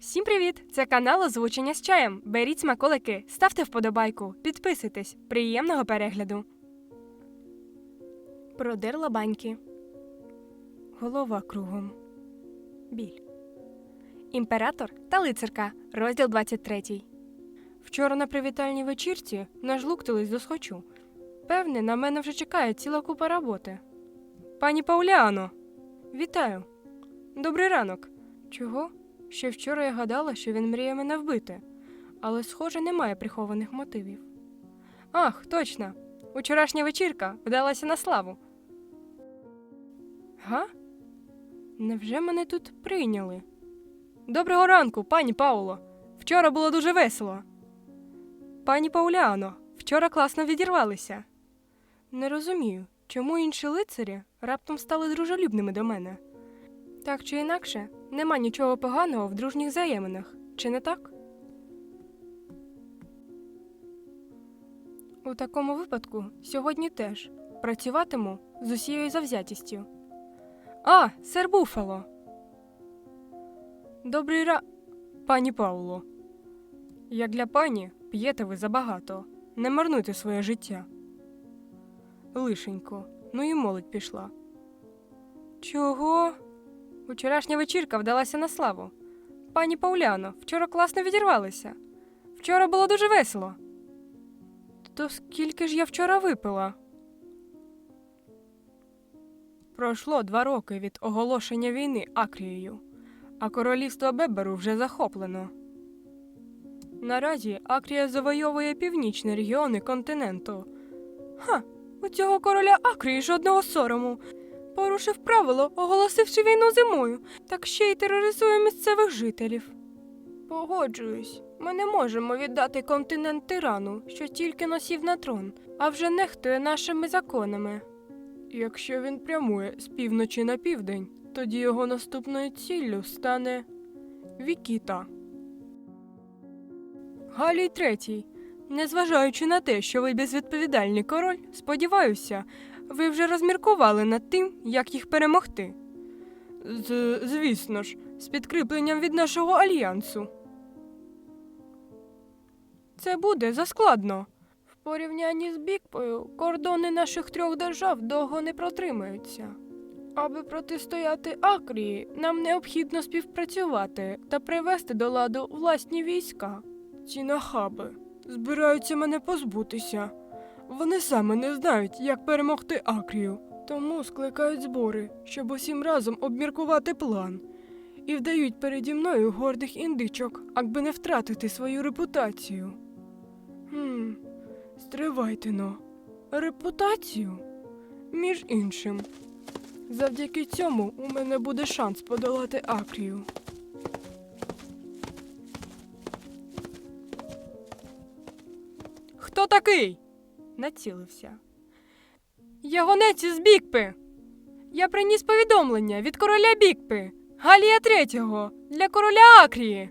Всім привіт! Це канал Озвучення з чаєм. Беріть смаколики, ставте вподобайку, підписуйтесь. Приємного перегляду. Продерла баньки. Голова кругом. Біль. Імператор та лицарка. Розділ 23. Вчора на привітальній вечірці нажлуктились до схочу. Певне, на мене вже чекає ціла купа роботи. Пані Пауляно, вітаю. Добрий ранок. Чого? Ще вчора я гадала, що він мріє мене вбити, але, схоже, немає прихованих мотивів. Ах, точно! Учорашня вечірка вдалася на славу. Га? Невже мене тут прийняли? Доброго ранку, пані Пауло. Вчора було дуже весело. Пані Пауляно, вчора класно відірвалися. Не розумію, чому інші лицарі раптом стали дружелюбними до мене. Так чи інакше, нема нічого поганого в дружніх взаєминах, чи не так? У такому випадку сьогодні теж працюватиму з усією завзятістю. А, сер Буфало. Добрий ра. Пані Пауло. Як для пані, п'єте ви забагато. Не марнуйте своє життя. Лишенько, ну і молодь пішла. Чого? Вчорашня вечірка вдалася на славу. Пані Пауляно, вчора класно відірвалися. Вчора було дуже весело. То скільки ж я вчора випила? Пройшло два роки від оголошення війни Акрією, а королівство Беберу вже захоплено. Наразі Акрія завойовує північні регіони континенту. Ха, у цього короля Акрії жодного сорому. Порушив правило, оголосивши війну зимою, так ще й тероризує місцевих жителів. Погоджуюсь, ми не можемо віддати континент тирану, що тільки носів на трон, а вже нехтує нашими законами. Якщо він прямує з півночі на південь, тоді його наступною ціллю стане Вікіта. Галій третій. Незважаючи на те, що ви безвідповідальний король, сподіваюся, ви вже розміркували над тим, як їх перемогти. З, звісно ж, з підкріпленням від нашого альянсу. Це буде заскладно. В порівнянні з Бікпою кордони наших трьох держав довго не протримаються. Аби протистояти Акрії, нам необхідно співпрацювати та привести до ладу власні війська. Ці нахаби збираються мене позбутися. Вони саме не знають, як перемогти Акрію, тому скликають збори, щоб усім разом обміркувати план. І вдають переді мною гордих індичок, аби не втратити свою репутацію. Хм, стривайте но. Репутацію? Між іншим. Завдяки цьому у мене буде шанс подолати Акрію. Хто такий? Націлився. Я гонець із Бікпи. Я приніс повідомлення від короля Бікпи, Галія Третього, для короля Акрії.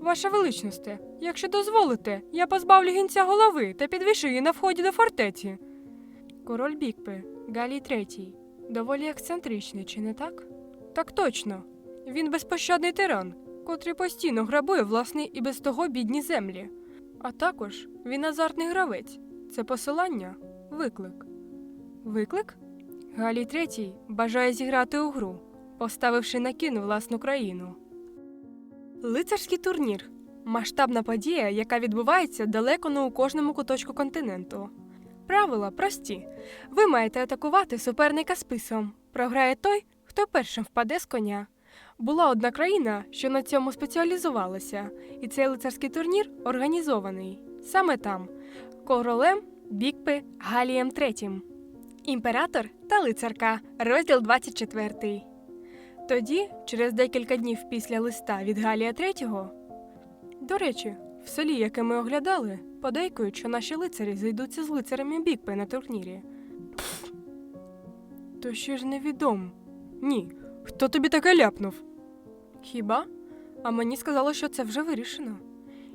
Ваша величносте, якщо дозволите, я позбавлю гінця голови та підвішу її на вході до фортеці. Король Бікпи, Галій Третій, доволі ексцентричний, чи не так? Так точно. Він безпощадний тиран, котрий постійно грабує власні і без того бідні землі. А також він азартний гравець. Це посилання виклик. Виклик? Галій Третій бажає зіграти у гру, поставивши на кін власну країну. Лицарський турнір масштабна подія, яка відбувається далеко не у кожному куточку континенту. Правила прості. Ви маєте атакувати суперника списом. Програє той, хто першим впаде з коня. Була одна країна, що на цьому спеціалізувалася, і цей лицарський турнір організований саме там королем Бікпи Галієм III. Імператор та лицарка, розділ 24. Тоді, через декілька днів після листа від Галія III, до речі, в селі, яке ми оглядали, подейкують, що наші лицарі зайдуться з лицарями Бікпи на турнірі. То ще ж невідомо. Ні, Хто тобі таке ляпнув? Хіба? А мені сказали, що це вже вирішено.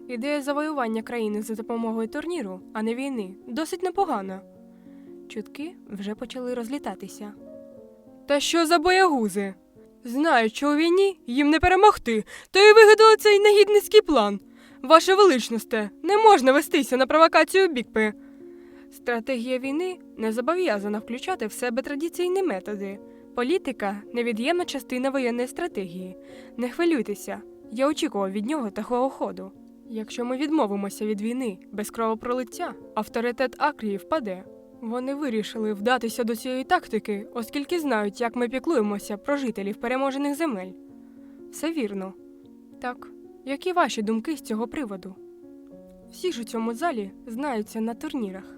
Ідея завоювання країни за допомогою турніру, а не війни, досить непогана. Чутки вже почали розлітатися. Та що за боягузи? Знають, що у війні їм не перемогти, то й вигадали цей негідницький план. Ваше величносте, не можна вестися на провокацію бікпи. Стратегія війни не зобов'язана включати в себе традиційні методи. Політика невід'ємна частина воєнної стратегії. Не хвилюйтеся, я очікував від нього такого ходу. Якщо ми відмовимося від війни без кровопролиття, авторитет Акрії впаде. Вони вирішили вдатися до цієї тактики, оскільки знають, як ми піклуємося про жителів переможених земель. Все вірно. Так, які ваші думки з цього приводу? Всі ж у цьому залі знаються на турнірах.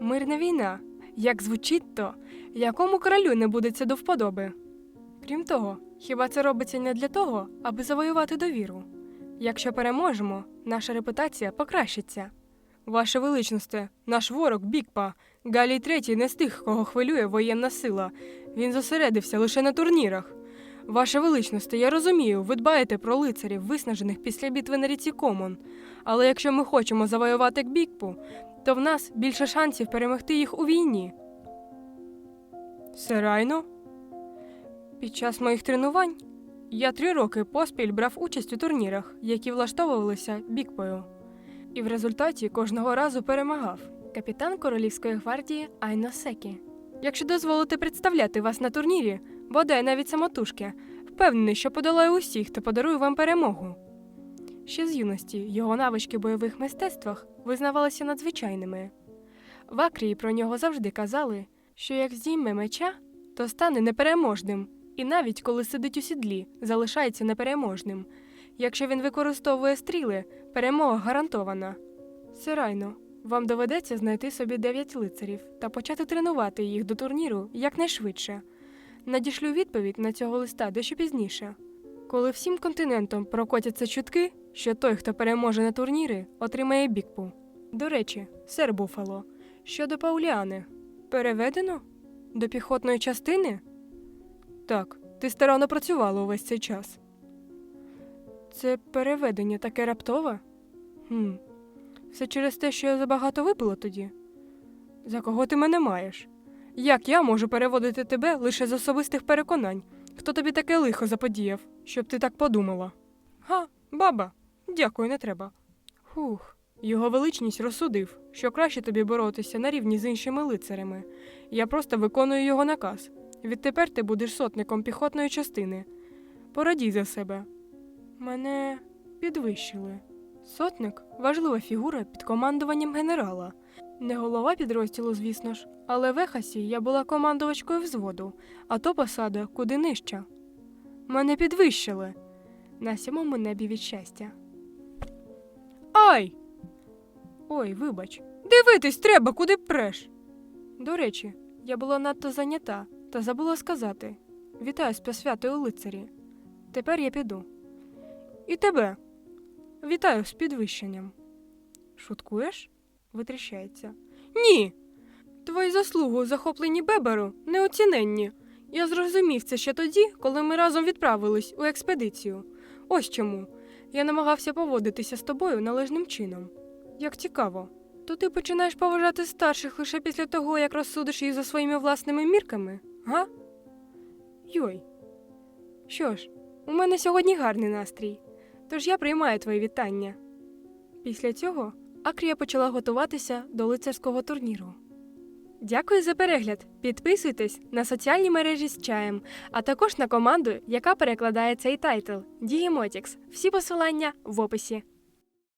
Мирна війна. Як звучить то, якому королю не буде це до вподоби? Крім того, хіба це робиться не для того, аби завоювати довіру? Якщо переможемо, наша репутація покращиться. Ваше величносте, наш ворог Бікпа, Галій Третій не з тих, кого хвилює воєнна сила. Він зосередився лише на турнірах. Ваше величносте, я розумію, ви дбаєте про лицарів, виснажених після битви на ріці Комон. Але якщо ми хочемо завоювати Бікпу, то в нас більше шансів перемогти їх у війні. Серайно? Під час моїх тренувань я три роки поспіль брав участь у турнірах, які влаштовувалися бікпою. І в результаті кожного разу перемагав капітан Королівської гвардії Айно Секі. Якщо дозволите представляти вас на турнірі, бодай навіть самотужки, впевнений, що подолаю усіх та подарую вам перемогу. Ще з юності його навички в бойових мистецтвах визнавалися надзвичайними. В Акрії про нього завжди казали, що як здійме меча, то стане непереможним, і навіть коли сидить у сідлі, залишається непереможним. Якщо він використовує стріли, перемога гарантована. Сирайно, вам доведеться знайти собі дев'ять лицарів та почати тренувати їх до турніру якнайшвидше. Надішлю відповідь на цього листа дещо пізніше. Коли всім континентом прокотяться чутки, що той, хто переможе на турніри, отримає бікпу. До речі, сер Буфало, щодо Пауліани, переведено? До піхотної частини? Так, ти старанно працювала увесь цей час. Це переведення таке раптове? Хм. Все через те, що я забагато випила тоді. За кого ти мене маєш? Як я можу переводити тебе лише з особистих переконань? Хто тобі таке лихо заподіяв, щоб ти так подумала? Га, баба, дякую, не треба. Хух, його величність розсудив, що краще тобі боротися на рівні з іншими лицарями. Я просто виконую його наказ. Відтепер ти будеш сотником піхотної частини. Порадій за себе. Мене підвищили. Сотник важлива фігура під командуванням генерала. Не голова підрозділу, звісно ж, але в Ехасі я була командувачкою взводу, а то посада куди нижча. Мене підвищили на сьомому небі від щастя. Ай! Ой, вибач. Дивитись треба, куди преш. До речі, я була надто зайнята та забула сказати Вітаю з посвятою лицарі. Тепер я піду. І тебе. Вітаю з підвищенням. Шуткуєш? Витріщається. Ні. Твої заслуги у захопленні Беберу неоціненні. Я зрозумів це ще тоді, коли ми разом відправились у експедицію. Ось чому. Я намагався поводитися з тобою належним чином. Як цікаво, то ти починаєш поважати старших лише після того, як розсудиш їх за своїми власними мірками, га? Йой. Що ж, у мене сьогодні гарний настрій, тож я приймаю твої вітання. Після цього Акрія почала готуватися до лицарського турніру. Дякую за перегляд. Підписуйтесь на соціальні мережі з чаєм, а також на команду, яка перекладає цей тайтл Дігімотікс. Всі посилання в описі.